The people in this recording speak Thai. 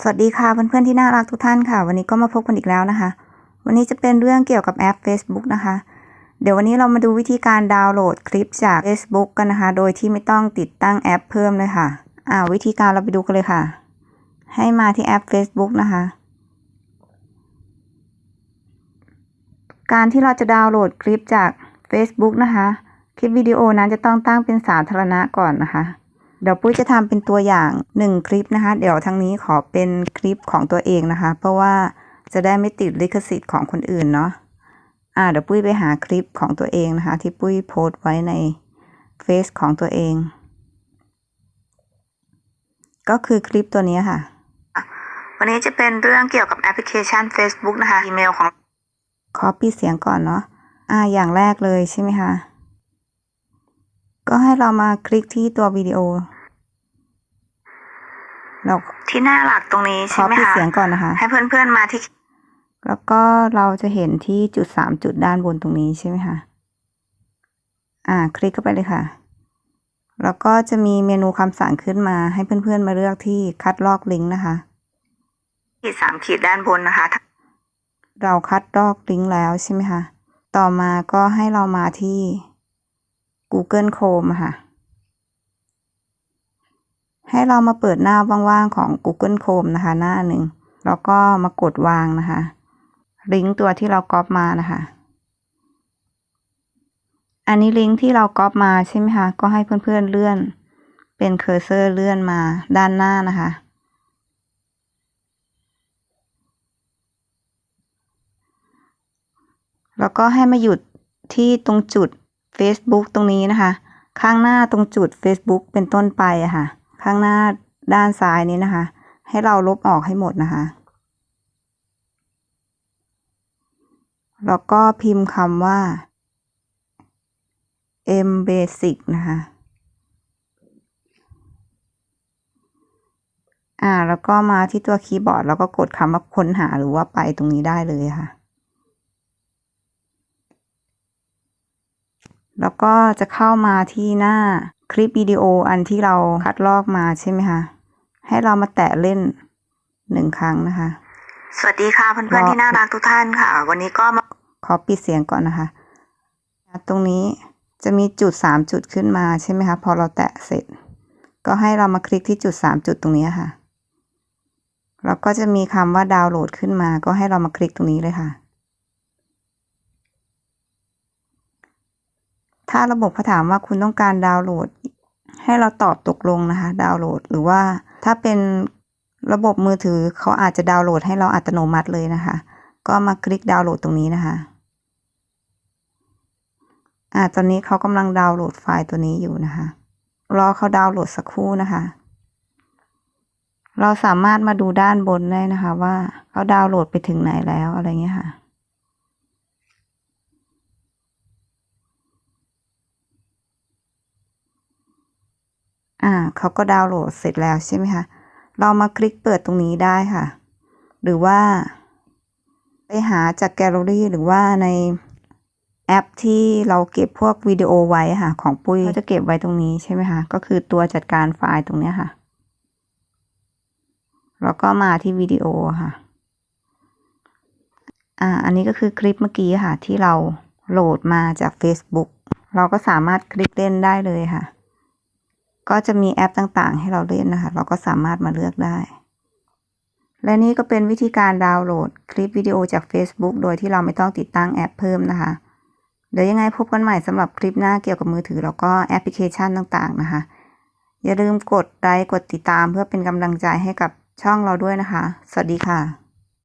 สวัสดีค่ะเพื่อนๆที่น่ารักทุกท่านค่ะ วันนี้ก็มาพบกันอีกแล้วนะคะ วันนี้จะเป็นเรื่องเกี่ยวกับแอป Facebook นะคะ เดี๋ยววันนี้เรามาดูวิธีการดาวน์โหลดคลิปจาก Facebook กันนะคะ โดยที่ไม่ต้องติดตั้งแอปเพิ่มเลยค่ะอ่าวิธีการเราไปดูกันเลยค่ะ ให้มาที่แอป Facebook นะคะ การที่เราจะดาวน์โหลดคลิปจาก Facebook นะคะ คลิปวิดีโอนั้นจะต้องตั้งเป็นสาธารณะก่อนนะคะ เดี๋ยวปุ้ยจะทำเป็นตัวอย่างหนึ่งคลิปนะคะ เดี๋ยวทางนี้ขอเป็นคลิปของตัวเองนะคะ เพราะว่าจะได้ไม่ติดลิขสิทธิ์ของคนอื่นเนาะอ่าเดี๋ยวปุ้ยไปหาคลิปของตัวเองนะคะ ที่ปุ้ยโพสต์ไว้ในเฟซของตัวเอง ก็คือคลิปตัวนี้ค่ะ วันนี้จะเป็นเรื่องเกี่ยวกับแอปพลิเคชัน Facebook นะคะ อีเมลของขอปิดเสียงก่อนเนาะอ่าอย่างแรกเลยใช่ไหมคะก็ให้เรามาคลิกที่ตัววิดีโอ เราที่หน้าหลักตรงนี้ขใช่อไหมปิดคะเสียงก่อนนะคะ ให้เพื่อนๆมาที่แล้วก็เราจะเห็นที่จุดสามจุดด้านบนตรงนี้ใช่ไหมคะ อ่า คลิกเข้าไปเลยค่ะ แล้วก็จะมีเมนูคำสั่งขึ้นมา ให้เพื่อนๆมาเลือกที่คัดลอกลิงก์นะคะ ขีดสามขีดด้านบนนะคะเราคัดลอกลิงก์แล้วใช่ไหมคะ ต่อมาก็ให้เรามาที่ Google Chrome อะค่ะ ให้เรามาเปิดหน้าว่างๆของ Google Chrome นะคะ หน้าหนึ่ง แล้วก็มากดวางนะคะ ลิงก์ตัวที่เราก๊อปมานะคะ อันนี้ลิงก์ที่เราก๊อปมาใช่ไหมคะ ก็ให้เพื่อนๆเลื่อน เป็นเคอร์เซอร์เลื่อนมาด้านหน้านะคะแล้วก็ให้มาหยุดที่ตรงจุด Facebook ตรงนี้นะคะ ข้างหน้าตรงจุด Facebook เป็นต้นไปอะค่ะ ข้างหน้าด้านซ้ายนี้นะคะ ให้เราลบออกให้หมดนะคะ แล้วก็พิมพ์คำว่า m basic นะคะ อ่า แล้วก็มาที่ตัวคีย์บอร์ด แล้วก็กดคำว่าค้นหาหรือว่าไปตรงนี้ได้เลยค่ะ แล้วก็จะเข้ามาที่หน้า คลิปวิดีโออันที่เราคัดลอกมาใช่ไหมคะให้เรามาแตะเล่นหนึ่งครั้งนะคะ สวัสดีค่ะเพื่อนรอๆที่น่ารักทุกท่านค่ะ วันนี้ก็มาขอปิดเสียงก่อนนะคะ ตรงนี้จะมีจุดสามจุดขึ้นมาใช่ไหมคะพอเราแตะเสร็จ ก็ให้เรามาคลิกที่จุดสามจุดตรงนี้ค่ะแล้วก็จะมีคำว่าดาวน์โหลดขึ้นมา ก็ให้เรามาคลิกตรงนี้เลยค่ะ ถ้าระบบเขาถามว่าคุณต้องการดาวน์โหลด ให้เราตอบตกลงนะคะ ดาวน์โหลด หรือว่าถ้าเป็นระบบมือถือเขาอาจจะดาวน์โหลดให้เราอัตโนมัติเลยนะคะ ก็มาคลิกดาวน์โหลดตรงนี้นะคะอ่าตอนนี้เขากำลังดาวน์โหลดไฟล์ตัวนี้อยู่นะคะ รอเขาดาวน์โหลดสักครู่นะคะ เราสามารถมาดูด้านบนได้นะคะ ว่าเขาดาวน์โหลดไปถึงไหนแล้วอะไรเงี้ยค่ะ อ่าเขาก็ดาวน์โหลดเสร็จแล้วใช่ไหมคะ เรามาคลิกเปิดตรงนี้ได้ค่ะ หรือว่า ไปหาจากแกลเลอรี่หรือว่าในแอปที่เราเก็บพวกวิดีโอไว้ค่ะ ของปุ้ยก็จะเก็บไว้ตรงนี้ใช่ไหมคะ ก็คือตัวจัดการไฟล์ตรงนี้ค่ะ แล้วก็มาที่วิดีโอค่ะ อ่า อันนี้ก็คือคลิปเมื่อกี้ค่ะ ที่เราโหลดมาจาก Facebook เราก็สามารถคลิกเล่นได้เลยค่ะ ก็จะมีแอปต่างๆ ให้เราเล่นนะคะ เราก็สามารถมาเลือกได้ และนี่ก็เป็นวิธีการดาวน์โหลดคลิปวิดีโอจาก Facebook โดยที่เราไม่ต้องติดตั้งแอปเพิ่มนะคะเดี๋ยวยังไงพบกันใหม่สำหรับคลิปหน้าเกี่ยวกับมือถือแล้วก็แอปพลิเคชันต่างๆนะคะ อย่าลืมกดไลค์กดติดตามเพื่อเป็นกำลังใจให้กับช่องเราด้วยนะคะ สวัสดีค่ะ